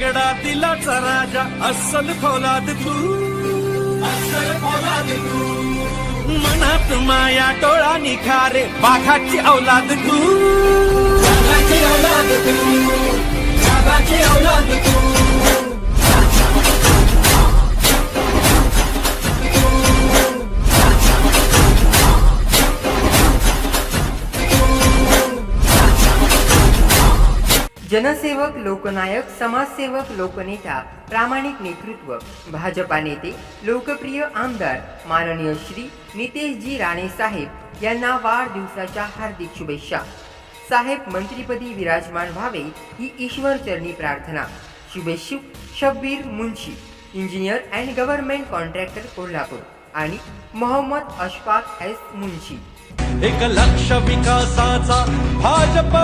रायगडा दिलाचा राजा अस्सल फौलाद तू. अस्सल फौलाद तू मनात माया डोळा निखारे बाघाची औलाद तू. जनसेवक लोकनायक समाजसेवक लोकनेता प्रामाणिक नेतृत्व भाजपा नेते लोकप्रिय आमदार माननीय श्री नितेशजी राणे साहेब यांना वाढदिवसाच्या हार्दिक शुभेच्छा. साहेब मंत्रीपदी विराजमान व्हावे ही ईश्वरचरणी प्रार्थना. शुभेच्छुक Shabbir Munshi engineer and government contractor Kolhapur आणि मोहम्मद अशफाक एस मुंशी. एक लक्ष विकासाचा भाजप